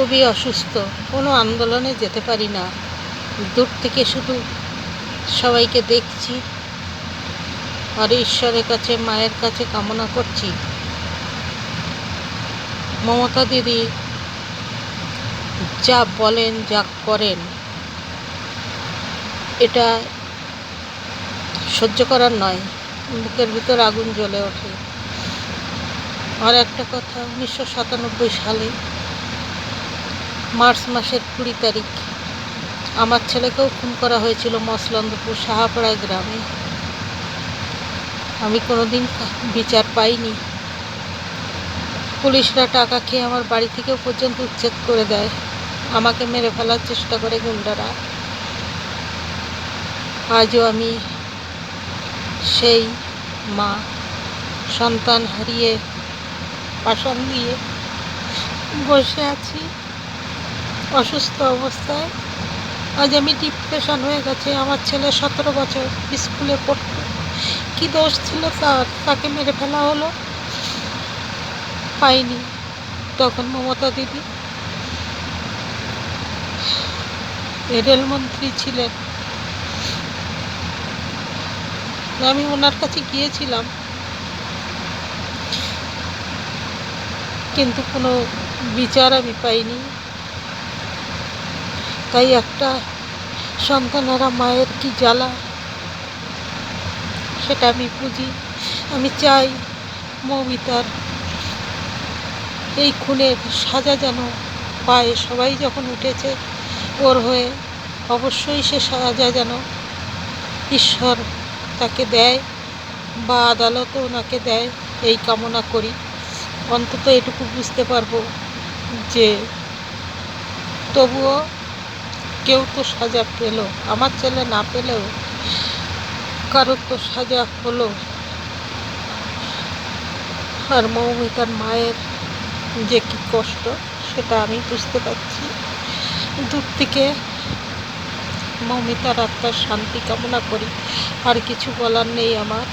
খুবই অসুস্থ। কোনো আন্দোলনে যেতে পারি না। দূর থেকে শুধু সবাইকে দেখছি। আর ঈশ্বরের কাছে, মায়ের কাছে কামনা করছি। মমতা দিদি, যা বলেন, যা করেন, এটা সহ্য করার নয়। বুকের ভিতর আগুন জ্বলে ওঠে। আর একটা কথা, উনিশশো সাতানব্বই সালে মার্চ মাসের কুড়ি তারিখ। আমার ছেলেকেও খুন করা হয়েছিল মসলন্দপুর সাহাপাড়া গ্রামে। আমি কোনোদিন বিচার পাইনি। পুলিশরা টাকা খেয়ে আমার বাড়ি থেকেও পর্যন্ত উচ্ছেদ করে দেয়। আমাকে মেরে ফেলার চেষ্টা করে গুন্ডারা। আজও আমি সেই মা, সন্তান হারিয়ে পাশান দিয়ে বসে আছি। অসুস্থ অবস্থায়। আজ আমি ডিপ্রেশন হয়ে গেছে। আমার ছেলে সতেরো বছর স্কুলে পড়ত। কী দোষ ছিল তার তাকে মেরে ফেলা হলো? পাইনি। তখন মমতা দিদি রেলমন্ত্রী ছিলেন। আমি ওনার কাছে গিয়েছিলাম। কিন্তু কোনো বিচার আমি পাইনি। তাই একটা সন্তানেরা মায়ের কি জ্বালা? সেটা আমি বুঝি। আমি চাই মৌমিতার এই খুনের সাজা যেন পায়। সবাই যখন উঠেছে ওর হয়ে অবশ্যই সে সাজা যেন ঈশ্বর তাকে দেয় বা আদালতও ওনাকে দেয়। এই কামনা করি। অন্তত এটুকু বুঝতে পারব যে তবুও কেউ তো সাজা পেল, আমার ছেলে না পেলেও কারোর তো সাজা হলো। আর মৌমিতার মায়ের যে কী কষ্ট, সেটা আমি বুঝতে পারছি। দূর থেকে মৌমিতার আত্মার শান্তি কামনা করি। আর কিছু বলার নেই আমার।